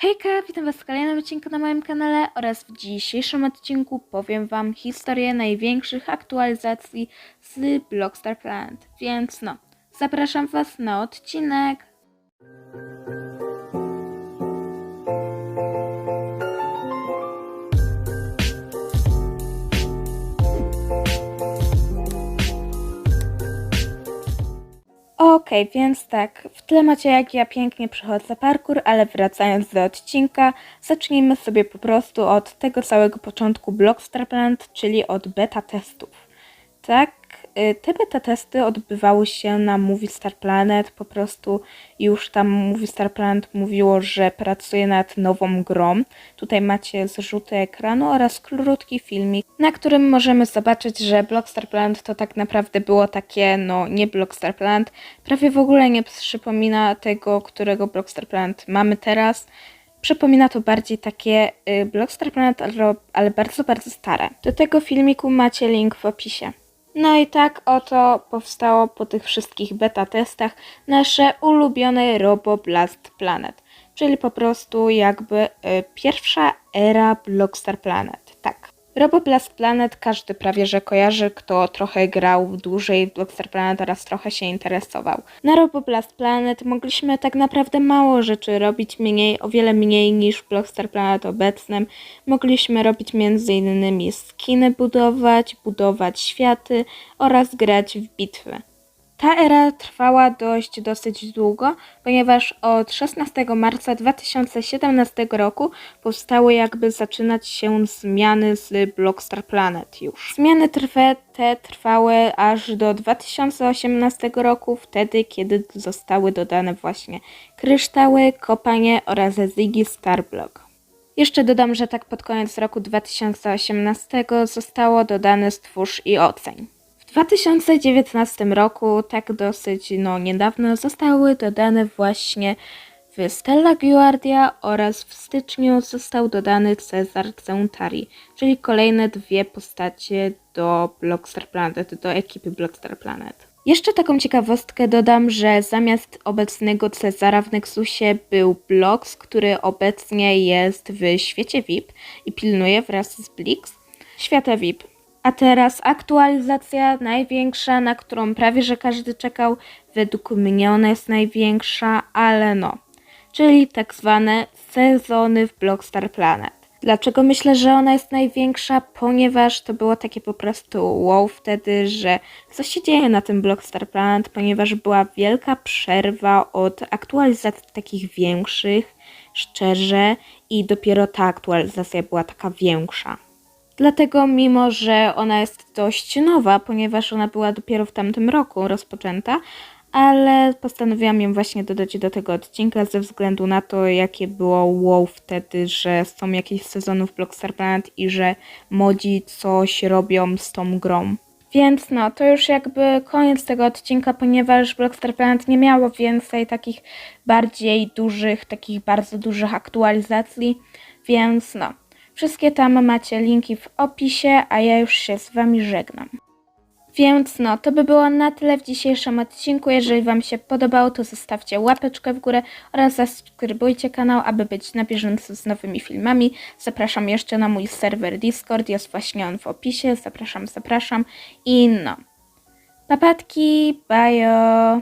Hejka, witam Was w kolejnym odcinku na moim kanale oraz w dzisiejszym odcinku powiem Wam historię największych aktualizacji z Blockstar Planet. Więc no, zapraszam Was na odcinek. Okej, więc tak, w tle macie jak ja pięknie przechodzę parkour, ale wracając do odcinka, zacznijmy sobie po prostu od tego całego początku Blockstar Planet, czyli od beta testów. Tak, te beta testy odbywały się na Movie Star Planet, po prostu już tam Movie Star Planet mówiło, że pracuje nad nową grą. Tutaj macie zrzuty ekranu oraz krótki filmik, na którym możemy zobaczyć, że Blockstar Planet to tak naprawdę było takie, no nie Blockstar Planet, prawie w ogóle nie przypomina tego, którego Blockstar Planet mamy teraz. Przypomina to bardziej takie y, Blockstar Planet, ale, ale bardzo, bardzo stare. Do tego filmiku macie link w opisie. No i tak oto powstało po tych wszystkich beta testach nasze ulubione Roboblast Planet, czyli po prostu jakby y, pierwsza era Blockstar Planet. Tak. Roboblast Planet każdy prawie że kojarzy, kto trochę grał dłużej w Blockstar Planet oraz trochę się interesował. Na Roboblast Planet mogliśmy tak naprawdę mało rzeczy robić, mniej, o wiele mniej niż w Blockstar Planet obecnym. Mogliśmy robić m.in. skiny budować, budować światy oraz grać w bitwy. Ta era trwała dość dosyć długo, ponieważ od 16 marca 2017 roku powstały jakby zaczynać się zmiany z Blockstar Planet już. Zmiany trwe, te trwały aż do 2018 roku, wtedy kiedy zostały dodane właśnie kryształy, kopanie oraz Ziggy Starblock. Jeszcze dodam, że tak pod koniec roku 2018 zostało dodane stwórz i oceń. W 2019 roku, tak dosyć no, niedawno, zostały dodane właśnie w Stella Guardia oraz w styczniu został dodany Cezar Ceuntari, czyli kolejne dwie postacie do Blockstar Planet, do ekipy Blockstar Planet. Jeszcze taką ciekawostkę dodam, że zamiast obecnego Cezara w Nexusie był Blox, który obecnie jest w świecie VIP i pilnuje wraz z Blix świata VIP. A teraz aktualizacja największa, na którą prawie że każdy czekał. Według mnie ona jest największa, ale no. Czyli tak zwane sezony w Blockstar Planet. Dlaczego myślę, że ona jest największa? Ponieważ to było takie po prostu wow wtedy, że co się dzieje na tym Blockstar Planet, ponieważ była wielka przerwa od aktualizacji takich większych, szczerze, i dopiero ta aktualizacja była taka większa. Dlatego, mimo że ona jest dość nowa, ponieważ ona była dopiero w tamtym roku rozpoczęta, ale postanowiłam ją właśnie dodać do tego odcinka ze względu na to, jakie było wow wtedy, że są jakieś sezony w Blockstar Planet i że modzi coś robią z tą grą. Więc no, to już jakby koniec tego odcinka, ponieważ Blockstar Planet nie miało więcej takich bardziej dużych, takich bardzo dużych aktualizacji, więc no. Wszystkie tam macie linki w opisie, a ja już się z Wami żegnam. Więc no, to by było na tyle w dzisiejszym odcinku. Jeżeli Wam się podobało, to zostawcie łapeczkę w górę oraz zasubskrybujcie kanał, aby być na bieżąco z nowymi filmami. Zapraszam jeszcze na mój serwer Discord, jest właśnie on w opisie. Zapraszam, zapraszam i no. Papatki, bajo!